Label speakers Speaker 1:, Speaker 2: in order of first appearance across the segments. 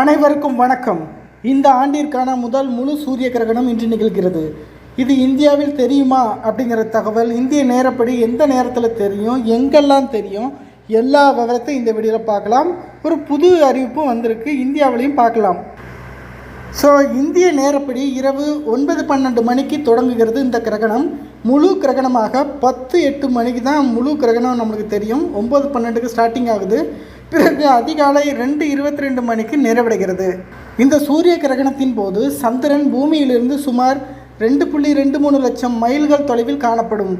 Speaker 1: அனைவருக்கும் வணக்கம். இந்த ஆண்டிற்கான முதல் முழு சூரிய கிரகணம் இன்று நிகழ்கிறது. இது இந்தியாவில் தெரியுமா அப்படிங்கிற தகவல் இந்திய நேரப்படி எந்த நேரத்தில் தெரியும் எங்கெல்லாம் தெரியும்? எல்லா விவரத்தையும் இந்த வீடியோவில் பார்க்கலாம். ஒரு புது அறிவிப்பும் வந்திருக்கு. இந்தியாவிலையும் பார்க்கலாம். ஸோ இந்திய நேரப்படி இரவு ஒன்பது பன்னெண்டு மணிக்கு தொடங்குகிறது இந்த கிரகணம். முழு கிரகணமாக பத்து எட்டு மணிக்கு தான் முழு கிரகணம் நம்மளுக்கு தெரியும். ஒம்பது பன்னெண்டுக்கு ஸ்டார்டிங் ஆகுது. பிறகு அதிகாலை ரெண்டு இருபத்தி ரெண்டு மணிக்கு நிறைவடைகிறது. இந்த சூரிய கிரகணத்தின் போது சந்திரன் பூமியிலிருந்து சுமார் ரெண்டு புள்ளி ரெண்டு மூணு லட்சம் மைல்கள் தொலைவில் காணப்படும்.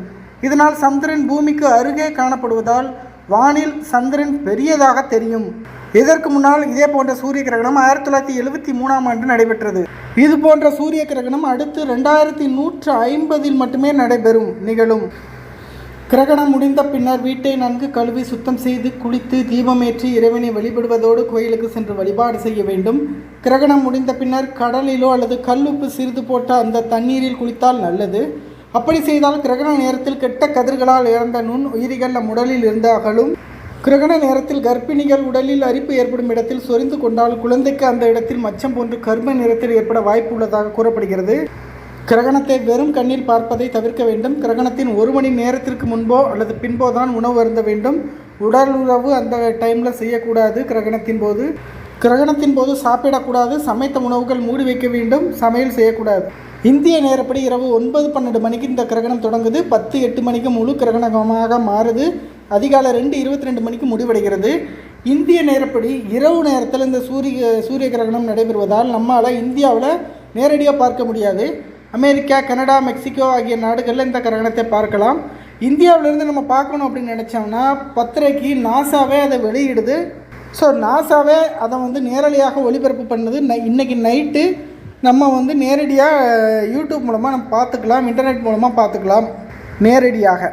Speaker 1: இதனால் சந்திரன் பூமிக்கு அருகே காணப்படுவதால் வானில் சந்திரன் பெரியதாக தெரியும். இதற்கு முன்னால் இதே போன்ற சூரிய கிரகணம் ஆயிரத்தி தொள்ளாயிரத்தி எழுபத்தி மூணாம் ஆண்டு நடைபெற்றது. இது போன்ற சூரிய கிரகணம் அடுத்து ரெண்டாயிரத்தி நூற்று ஐம்பதில் மட்டுமே நடைபெறும் நிகழும். கிரகணம் முடிந்த பின்னர் வீட்டை நன்கு கழுவி சுத்தம் செய்து குளித்து தீபமேற்றி இறைவனை வழிபடுவதோடு கோயிலுக்கு சென்று வழிபாடு செய்ய வேண்டும். கிரகணம் முடிந்த பின்னர் கடலிலோ அல்லது கல்லுப்பு சிறிது போட்ட அந்த தண்ணீரில் குளித்தால் நல்லது. அப்படி செய்தால் கிரகண நேரத்தில் கெட்ட கதிர்களால் இறந்த நுண் உயிரிகள் நம் உடலில் இருந்து அகலும். கிரகண நேரத்தில் கர்ப்பிணிகள் உடலில் அரிப்பு ஏற்படும் இடத்தில் சொரிந்து கொண்டால் குழந்தைக்கு அந்த இடத்தில் மச்சம் போன்று கர்ப்ப நிறத்தில் ஏற்பட வாய்ப்பு உள்ளதாக கூறப்படுகிறது. கிரகணத்தை வெறும் கண்ணில் பார்ப்பதை தவிர்க்க வேண்டும். கிரகணத்தின் ஒரு மணி நேரத்திற்கு முன்போ அல்லது பின்போ தான் உணவு அருந்த வேண்டும். உடல் உறவு அந்த டைமில் செய்யக்கூடாது கிரகணத்தின் போது. கிரகணத்தின் போது சாப்பிடக்கூடாது. சமைத்த உணவுகள் மூடி வைக்க வேண்டும். சமையல் செய்யக்கூடாது. இந்திய நேரப்படி இரவு ஒன்பது பன்னெண்டு மணிக்கு இந்த கிரகணம் தொடங்குது. பத்து எட்டு மணிக்கு முழு கிரகணமாக மாறுது. அதிகாலை ரெண்டு இருபத்தி ரெண்டு மணிக்கு முடிவடைகிறது. இந்திய நேரப்படி இரவு நேரத்தில் இந்த சூரிய சூரிய கிரகணம் நடைபெறுவதால் நம்மால் இந்தியாவில் நேரடியாக பார்க்க முடியாது. அமெரிக்கா கனடா மெக்சிகோ ஆகிய நாடுகளில் இந்த கிரகணத்தை பார்க்கலாம். இந்தியாவிலேருந்து நம்ம பார்க்கணும் அப்படின்னு நினச்சோம்னா பத்திரைக்கு நாசாவே அதை வெளியிடுது. ஸோ நாசாவே அதை வந்து நேரடியாக ஒளிபரப்பு பண்ணுது. நை இன்றைக்கி நைட்டு நம்ம வந்து நேரடியாக யூடியூப் மூலமாக நம்ம பார்த்துக்கலாம் இன்டர்நெட் மூலமாக பார்த்துக்கலாம். நேரடியாக.